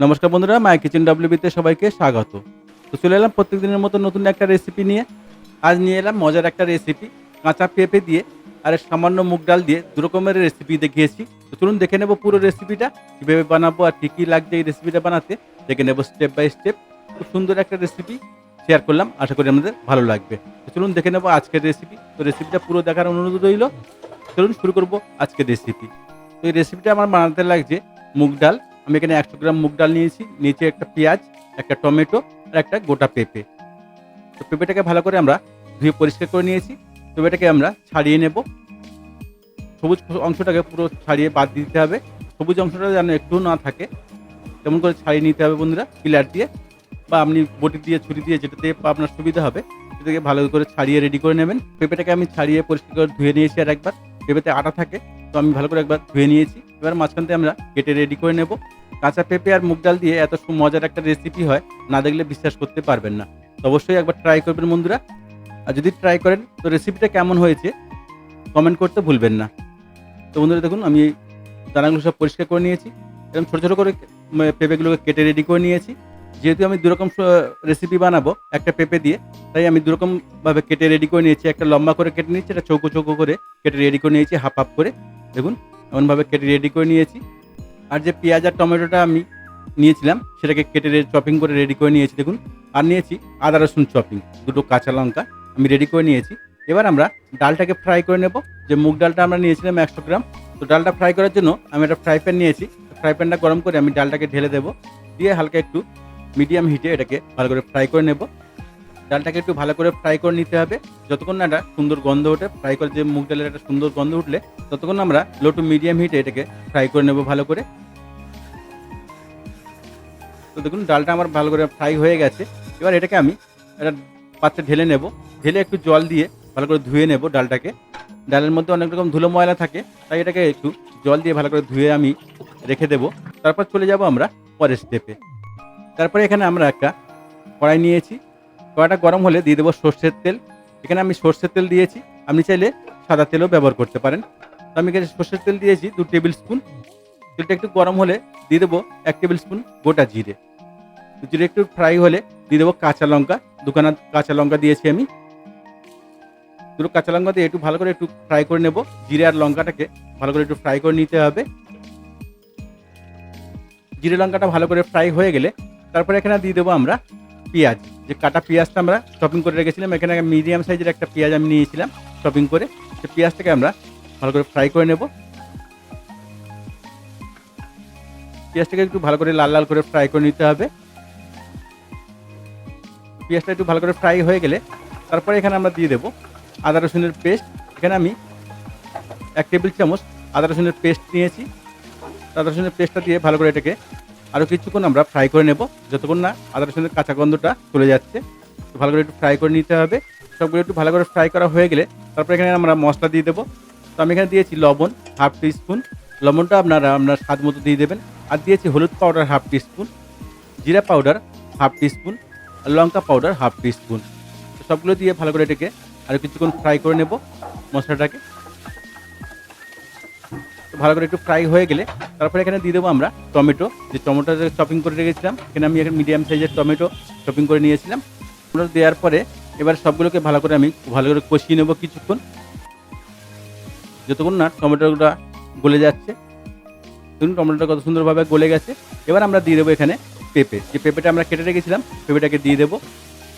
নমস্কার বন্ধুরা মাই কিচেন ডাব্লিউবিতে সবাইকে স্বাগত। তো চলে এলাম প্রত্যেক দিনের মতো নতুন একটা রেসিপি নিয়ে। আজ নিয়ে এলাম মজার একটা রেসিপি কাঁচা পেঁপে দিয়ে আর সামান্য মুগ ডাল দিয়ে দু রকমের রেসিপি দেখিয়েছি। তো চলুন দেখে নেব পুরো রেসিপিটা কীভাবে বানাবো আর কী কী লাগছে এই রেসিপিটা বানাতে। দেখে নেব স্টেপ বাই স্টেপ খুব সুন্দর একটা রেসিপি শেয়ার করলাম, আশা করি আমাদের ভালো লাগবে। তো চলুন দেখে নেব আজকের রেসিপি তো রেসিপিটা পুরো দেখার অনুরোধ রইল। চলুন শুরু করব আজকের রেসিপি তো এই রেসিপিটা আমার বানাতে লাগছে মুগ ডাল। আমি এখানে একশো গ্রাম মুগ ডাল নিয়েছি নিচে একটা পেঁয়াজ, একটা টমেটো আর একটা গোটা পেঁপে। তো পেঁপেটাকে ভালো করে আমরা ধুয়ে পরিষ্কার করে নিয়েছি। পেঁপেটাকে আমরা ছাড়িয়ে নেব। সবুজ অংশটাকে পুরো ছাড়িয়ে বাদ দিতে হবে। সবুজ অংশটা যেন একটু না থাকে, তেমন করে ছাড়িয়ে নিতে হবে বন্ধুরা, পিলার দিয়ে বা আপনি বটি দিয়ে, ছুরি দিয়ে যেটাতে আপনার সুবিধা হবে, সেটাকে ভালো করে ছাড়িয়ে রেডি করে নেবেন। পেঁপেটাকে আমি ছাড়িয়ে পরিষ্কার করে ধুয়ে নিয়েছি আর একবার। পেঁপেতে আটা থাকে, তো আমি ভালো করে একবার ধুয়ে নিয়েছি। এবার মাঝখান থেকে আমরা কেটে রেডি করে নেব। কাঁচা পেঁপে আর মুগ ডাল দিয়ে এত মজার একটা রেসিপি হয়, না দেখলে বিশ্বাস করতে পারবেন না। অবশ্যই একবার ট্রাই করবেন বন্ধুরা। আর যদি ট্রাই করেন, তো রেসিপিটা কেমন হয়েছে কমেন্ট করতে ভুলবেন না। তো বন্ধুরা দেখুন, আমি দানাগুলো সব পরিষ্কার করে নিয়েছি এরকম ছোটো ছোটো করে পেঁপেগুলোকে কেটে রেডি করে নিয়েছি। যেহেতু আমি দুরকম রেসিপি বানাবো একটা পেঁপে দিয়ে, তাই আমি দুরকমভাবে কেটে রেডি করে নিয়েছি। একটা লম্বা করে কেটে নিয়েছি, একটা চৌকো চৌকো করে কেটে রেডি করে নিয়েছি হাফ হাফ করে। দেখুন, এমনভাবে কেটে রেডি করে নিয়েছি। আর যে পেঁয়াজ আর টমেটোটা আমি নিয়েছিলাম, সেটাকে কেটে চপিং করে রেডি করে নিয়েছি, দেখুন। আর নিয়েছি আদা, রসুন চপিং দুটো কাঁচা লঙ্কা আমি রেডি করে নিয়েছি। এবার আমরা ডালটাকে ফ্রাই করে নেব। যে মুগ ডালটা আমরা নিয়েছিলাম একশো গ্রাম, তো ডালটা ফ্রাই করার জন্য আমি একটা ফ্রাই প্যান নিয়েছি। ফ্রাই প্যানটা গরম করে আমি ডালটাকে ঢেলে দেবো। দিয়ে হালকা একটু মিডিয়াম হিটে এটাকে ভালো করে ফ্রাই করে নেব। ডালটাকে একটু ভালো করে ফ্রাই করে নিতে হবে। যতক্ষণ না একটা সুন্দর গন্ধ ওঠে, ফ্রাই করে যে মুগ ডালের একটা সুন্দর গন্ধ উঠলে, ততক্ষণ আমরা লো টু মিডিয়াম হিটে এটাকে ফ্রাই করে নেব ভালো করে। তো দেখুন, ডালটা আমার ভালো করে ফ্রাই হয়ে গেছে। এবার এটাকে আমি একটা পাত্রে ঢেলে নেব। ঢেলে একটু জল দিয়ে ভালো করে ধুয়ে নেব ডালটাকে। ডালের মধ্যে অনেক রকম ধুলো ময়লা থাকে, তাই এটাকে একটু জল দিয়ে ভালো করে ধুয়ে আমি রেখে দেব। তারপর চলে যাব আমরা পরের স্টেপে তারপরে এখানে আমরা একটা কড়াই নিয়েছি। কড়াইটা গরম হলে দিয়ে দেবো সর্ষের তেল। এখানে আমি সর্ষের তেল দিয়েছি। আপনি চাইলে সাদা তেলও ব্যবহার করতে পারেন। তো আমি এখানে সর্ষের তেল দিয়েছি দু টেবিল স্পুন। তেলটা একটু গরম হলে দিয়ে দেবো এক টেবিল স্পুন গোটা জিরে। জিরে একটু ফ্রাই হলে দিয়ে দেবো কাঁচা লঙ্কা। দোকানের কাঁচা লঙ্কা দিয়েছি আমি। দুটো কাঁচা লঙ্কা দিয়ে একটু ভালো করে একটু ফ্রাই করে নেব। জিরে আর লঙ্কাটাকে ভালো করে একটু ফ্রাই করে নিতে হবে। জিরে লঙ্কাটা ভালো করে ফ্রাই হয়ে গেলে তারপরে এখানে দিয়ে দেবো আমরা পেঁয়াজ। যে কাটা পেঁয়াজটা আমরা শপিং করে রেখেছিলাম, এখানে মিডিয়াম সাইজের একটা পেঁয়াজ আমি নিয়েছিলাম শপিং করে। সেই পেঁয়াজটাকে আমরা ভালো করে ফ্রাই করে নেব। পেঁয়াজটাকে একটু ভালো করে লাল লাল করে ফ্রাই করে নিতে হবে। পেঁয়াজটা একটু ভালো করে ফ্রাই হয়ে গেলে তারপরে এখানে আমরা দিয়ে দেবো আদা রসুনের পেস্ট এখানে আমি এক টেবিল চামচ আদা রসুনের পেস্ট নিয়েছি। আদা রসুনের পেস্টটা দিয়ে ভালো করে এটাকে আরও কিছুক্ষণ আমরা ফ্রাই করে নেব। যতক্ষণ না আদা রসুনের কাঁচা গন্ধটা চলে যাচ্ছে। ভালো করে একটু ফ্রাই করে নিতে হবে। সবগুলো একটু ভালো করে ফ্রাই করা হয়ে গেলে তারপর এখানে আমরা মশলা দিয়ে দেবো। তো আমি এখানে দিয়েছি লবণ হাফ টি স্পুন লবণটা আপনারা, আপনার স্বাদ মতো দিয়ে দেবেন। আর দিয়েছি হলুদ পাউডার হাফ টি স্পুন জিরা পাউডার হাফ টি স্পুন আর লঙ্কা পাউডার হাফ টি স্পুন তো সবগুলো দিয়ে ভালো করে এটাকে আরও কিছুক্ষণ ফ্রাই করে নেব মশলাটাকে। ভালো করে একটু ফ্রাই হয়ে গেলে, তারপরে এখানে দিয়ে দেবো আমরা টমেটো। যে টমেটো চপিং করে রেখেছিলাম, এখানে আমি এখানে মিডিয়াম সাইজের টমেটো চপিং করে নিয়েছিলাম। ওগুলো দেওয়ার পরে এবার সবগুলোকে ভালো করে আমি ভালো করে কষিয়ে নেব কিছুক্ষণ। যতক্ষণ না টমেটোটা গলে যাচ্ছে দেখুন টমেটোটা কত সুন্দরভাবে গলে গেছে। এবার আমরা দিয়ে দেবো এখানে পেঁপে। যে পেঁপেটা আমরা কেটে রেখেছিলাম, পেঁপেটাকে দিয়ে দেবো।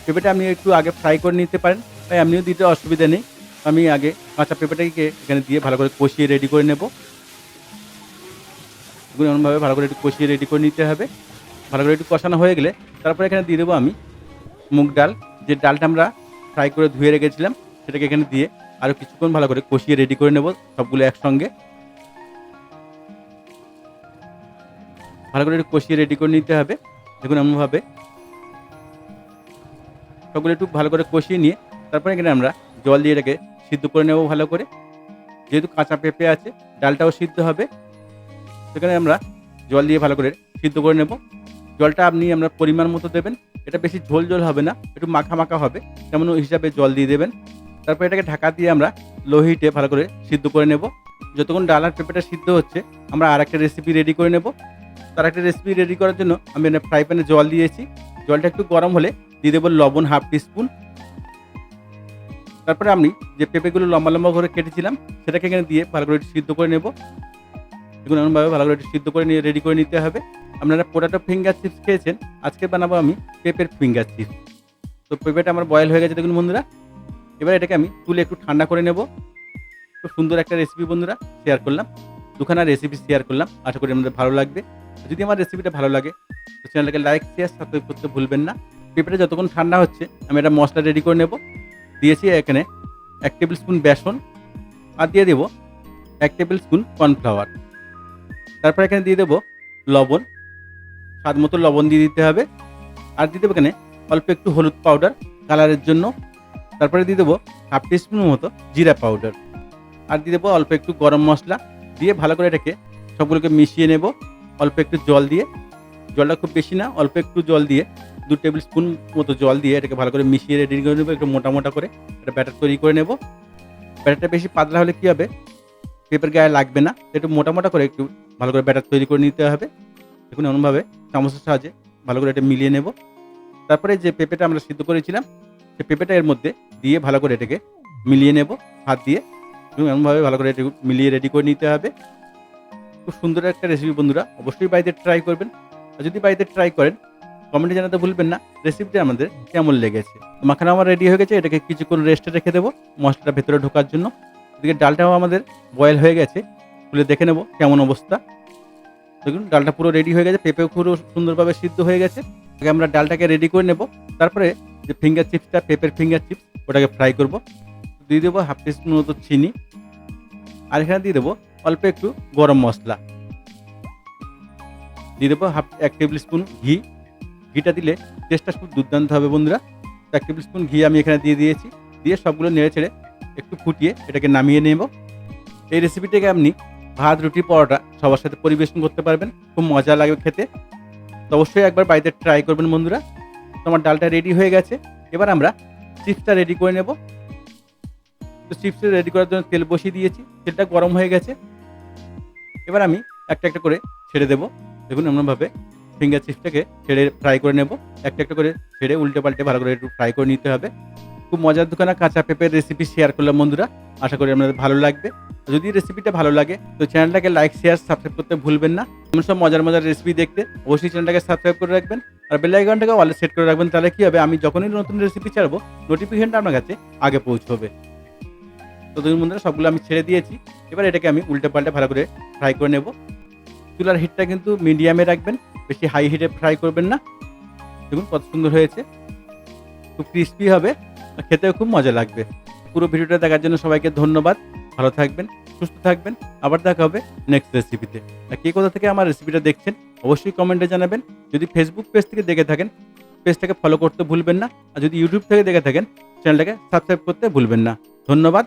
পেঁপেটা আপনি একটু আগে ফ্রাই করে নিতে পারেন, তাই আপনিও দিতে অসুবিধা নেই। আমি আগে কাঁচা পেঁপেটাকে এখানে দিয়ে ভালো করে কষিয়ে রেডি করে নেব। এগুলো এমনভাবে ভালো করে একটু কষিয়ে রেডি করে নিতে হবে। ভালো করে একটু কষানো হয়ে গেলে তারপরে এখানে দিয়ে দেবো আমি মুগ ডাল। যে ডালটা আমরা ফ্রাই করে ধুয়ে রেখেছিলাম, সেটাকে এখানে দিয়ে আরও কিছুক্ষণ ভালো করে কষিয়ে রেডি করে নেব সবগুলো একসঙ্গে। ভালো করে একটু কষিয়ে রেডি করে নিতে হবে। দেখুন এমনভাবে। সবগুলো একটু ভালো করে কষিয়ে নিয়ে তারপরে এখানে আমরা জল দিয়ে এটাকে সিদ্ধ করে নেব ভালো করে। যেহেতু কাঁচা পেঁপে আছে, ডালটাও সিদ্ধ হবে। সেখানে আমরা জল দিয়ে ভালো করে সিদ্ধ করে নেব। জলটা আপনি আমরা পরিমাণ মতো দেবেন। এটা বেশি ঝোল ঝোল হবে না, একটু মাখা মাখা হবে। তেমন ওই হিসাবে জল দিয়ে দেবেন। তারপর এটাকে ঢাকা দিয়ে আমরা লো হিটে ভালো করে সিদ্ধ করে নেব। যতক্ষণ ডাল আর পেঁপেটা সিদ্ধ হচ্ছে, আমরা আর একটা রেসিপি রেডি করে নেব। তার একটা রেসিপি রেডি করার জন্য আমি ফ্রাই প্যানে জল দিয়েছি। জলটা একটু গরম হলে দিয়ে দেবো লবণ হাফ টিস্পুন তারপরে আমি যে পেঁপেগুলো লম্বা লম্বা করে কেটেছিলাম, সেটাকে এখানে দিয়ে ভালো করে সিদ্ধ করে নেব। এগুলো এমনভাবে ভালো করে সিদ্ধ করে নিয়ে রেডি করে নিতে হবে। আপনারা পোটাটো ফিঙ্গার চিপস খেয়েছেন, আজকে বানাবো আমি পেঁপের ফিঙ্গার চিপস তো পেঁপেটা আমার বয়েল হয়ে গেছে দেখুন বন্ধুরা। এবার এটাকে আমি তুলে একটু ঠান্ডা করে নেব। খুব সুন্দর একটা রেসিপি বন্ধুরা শেয়ার করলাম। দুখানা রেসিপি শেয়ার করলাম, আশা করি আমাদের ভালো লাগবে। যদি আমার রেসিপিটা ভালো লাগে, তো চ্যানেলটাকে লাইক শেয়ার সাবস্ক্রাইব করতে ভুলবেন না। পেঁপেটা যতক্ষণ ঠান্ডা হচ্ছে, আমি একটা মশলা রেডি করে নেব। দিয়েছি এখানে এক টেবিল স্পুন বেসন। আর দিয়ে দেবো এক টেবিল স্পুন কর্নফ্লাওয়ার তারপর এখানে দিয়ে দেবো লবণ। স্বাদ মতো লবণ দিয়ে দিতে হবে। আর দিয়ে দেবো এখানে অল্প একটু হলুদ পাউডার কালারের জন্য। তারপরে দিয়ে দেবো হাফ টিস্পুন মতো জিরা পাউডার আর দিয়ে দেবো অল্প একটু গরম মশলা দিয়ে ভালো করে এটাকে সবগুলোকে মিশিয়ে নেব। অল্প একটু জল দিয়ে। জলটা খুব বেশি না, অল্প একটু জল দিয়ে দু টেবিল স্পুন মতো জল দিয়ে এটাকে ভালো করে মিশিয়ে রেডি করে নেব, একটু মোটা মোটা করে। একটা ব্যাটার তৈরি করে নেব। ব্যাটারটা বেশি পাতলা হলে কী হবে? পেঁপের গায়ে লাগবে না, একটু মোটা মোটা করে একটু ভালো করে ব্যাটার তৈরি করে নিতে হবে। দেখুন এমনভাবে চামচের সাহায্যে ভালো করে এটা মিলিয়ে নেব। তারপরে যে পেঁপেটা আমরা সিদ্ধ করেছিলাম, সেই পেঁপেটা এর মধ্যে দিয়ে ভালো করে এটাকে মিলিয়ে নেব, হাত দিয়ে। এবং এমনভাবে ভালো করে এটা মিলিয়ে রেডি করে নিতে হবে। খুব সুন্দর একটা রেসিপি বন্ধুরা, অবশ্যই বাড়িতে ট্রাই করবেন। আর যদি বাড়িতে ট্রাই করেন কমেন্টে জানাতে ভুলবেন না রেসিপিটা আমাদের কেমন লেগেছে? মাখানা আমার রেডি হয়ে গেছে, এটাকে কিছুক্ষণ রেস্টে রেখে দেবো, মশলাটা ভেতরে ঢোকার জন্য। এদিকে ডালটাও আমাদের বয়েল হয়ে গেছে। খুলে দেখে নেব কেমন অবস্থা। দেখুন, ডালটা পুরো রেডি হয়ে গেছে, পেঁপেও পুরো সুন্দরভাবে সিদ্ধ হয়ে গেছে। আগে আমরা ডালটাকে রেডি করে নেব, তারপরে যে ফিঙ্গার চিপসটা পেঁপের ফিঙ্গার চিপস ওটাকে ফ্রাই করব। দিয়ে দেবো হাফ টিস্পুন মতো চিনি। আর এখানে দিয়ে দেবো অল্প একটু গরম মশলা। দিয়ে দেবো হাফ এক টেবিল স্পুন ঘি। ঘিটা দিলে টেস্টটা খুব দুর্দান্ত হবে বন্ধুরা। এক টেবিল স্পুন ঘি আমি এখানে দিয়ে দিয়েছি। দিয়ে সবগুলো নেড়ে ছেড়ে একটু ফুটিয়ে এটাকে নামিয়ে নেব। এই রেসিপিটাকে আপনি ভাত, রুটি, পরোটা সবার সাথে পরিবেশন করতে পারবেন। খুব মজা লাগবে খেতে। তো অবশ্যই একবার বাড়িতে ট্রাই করবেন বন্ধুরা। তো আমার ডালটা রেডি হয়ে গেছে। এবার আমরা চিপসটা রেডি করে নেব। তো চিপসটা রেডি করার জন্য তেল বসিয়ে দিয়েছি। তেলটা গরম হয়ে গেছে। এবার আমি একটা একটা করে ছেড়ে দেবো। দেখুন এমনভাবে ফিঙ্গার চিপসটাকে ছেড়ে ফ্রাই করে নেব। একটা একটা করে ছেড়ে উল্টে পাল্টে ভালো করে একটু ফ্রাই করে নিতে হবে। খুব মজার দোকানে কাঁচা পেঁপের রেসিপি শেয়ার করলাম বন্ধুরা। আশা করি আপনাদের ভালো লাগবে। যদি রেসিপিটা ভালো লাগে, তো চ্যানেলটাকে লাইক শেয়ার সাবস্ক্রাইব করতে ভুলবেন না। এমন সব মজার মজার রেসিপি দেখতে অবশ্যই চ্যানেলটাকে সাবস্ক্রাইব করে রাখবেন। আর বেল আইকনটাকে অলে সেট করে রাখবেন, তাহলে কী হবে? আমি যখনই নতুন রেসিপি ছাড়বো নোটিফিকেশনটা আপনার কাছে আগে পৌঁছবে। তো দেখুন বন্ধুরা, সবগুলো আমি ছেড়ে দিয়েছি। এবার এটাকে আমি উল্টে পাল্টে ভালো করে ফ্রাই করে নেব। চুলার হিটটা কিন্তু মিডিয়ামে রাখবেন, বেশি হাই হিটে ফ্রাই করবেন না। দেখুন কত সুন্দর হয়েছে। খুব ক্রিস্পি হবে। খেতেও খুব মজা লাগবে। পুরো ভিডিওটা দেখার জন্য সবাইকে ধন্যবাদ। ভালো থাকবেন, সুস্থ থাকবেন। আবার দেখা হবে নেক্সট রেসিপিতে আর কে কোথা থেকে আমার রেসিপিটা দেখছেন, অবশ্যই কমেন্টে জানাবেন। যদি ফেসবুক পেজ থেকে দেখে থাকেন পেজটাকে ফলো করতে ভুলবেন না। আর যদি ইউটিউব থেকে দেখে থাকেন চ্যানেলটাকে সাবস্ক্রাইব করতে ভুলবেন না। ধন্যবাদ।